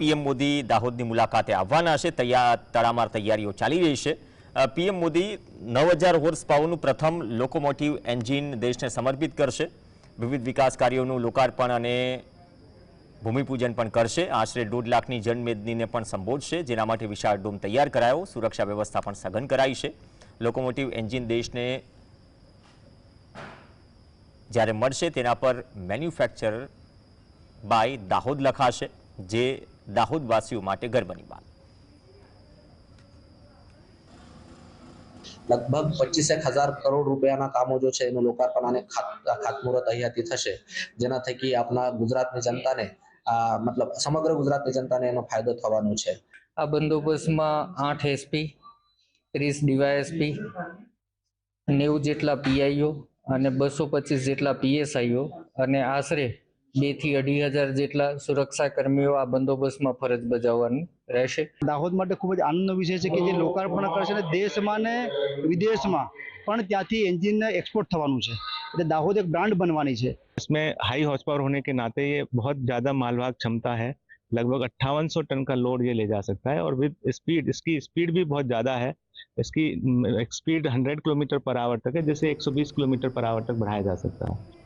PM Modi દાહોદની મુલાકાતે આવવાના છે. તૈયાર તડામાર તૈયારીઓ ચાલી રહી છે. પીએમ મોદી નવ હજાર હોર્સ પાવરનું પ્રથમ લોકોમોટિવ એન્જિન દેશને સમર્પિત કરશે. વિવિધ વિકાસ કાર્યોનું લોકાર્પણ અને ભૂમિપૂજન પણ કરશે. આશરે દોઢ લાખની જનમેદનીને પણ સંબોધશે, જેના માટે વિશાળ ડોમ તૈયાર કરાયો. સુરક્ષા વ્યવસ્થા પણ સઘન કરાઈ છે. લોકોમોટિવ એન્જિન દેશને જ્યારે મળશે, તેના પર મેન્યુફેક્ચર બાય દાહોદ લખાશે, જે દાહોદવાસીઓ માટે ગર્વની વાત. લગભગ પચીસેક હજાર કરોડ રૂપિયાના કામો જો છે એનું લોકાર્પણ અને ખાતમુહૂર્ત અહીંયાથી થશે. જેના થકી આપણા ગુજરાતની જનતાને આ મતલબ સમગ્ર ગુજરાતની જનતાને એનો ફાયદો થવાનો છે. આ બંદોબસ્તમાં આઠ એસપી ત્રીસ ડીવાયએસપી નેવું જેટલા પીઆઈઓ અને બસો પચીસ જેટલા પીએસઆઈઓ અને આશરે બે થી અઢી હજાર જેટલા સુરક્ષા કર્મીઓ આ બંદોબસ્તમાં ફરજ બજાવવાની રહેશે દાહોદ માટે ખૂબ જ આનંદનો વિષય છે કે જે લોકાર્પણ કરશે ને દેશમાં ને વિદેશમાં પણ ત્યાંથી એન્જિન એક્સપોર્ટ થવાનું છે એટલે દાહોદ એક બ્રાન્ડ બનવાની છે इसमें हाई हॉर्स पावर होने के नाते ये बहुत ज़्यादा मालवाहक क्षमता है लगभग अट्ठावन सौ टन का लोड ये ले जा सकता है और विद स्पीड इसकी स्पीड भी बहुत ज़्यादा है इसकी स्पीड 100 किलोमीटर पर आवर तक है जिसे 120 किलोमीटर पर आवर तक बढ़ाया जा सकता है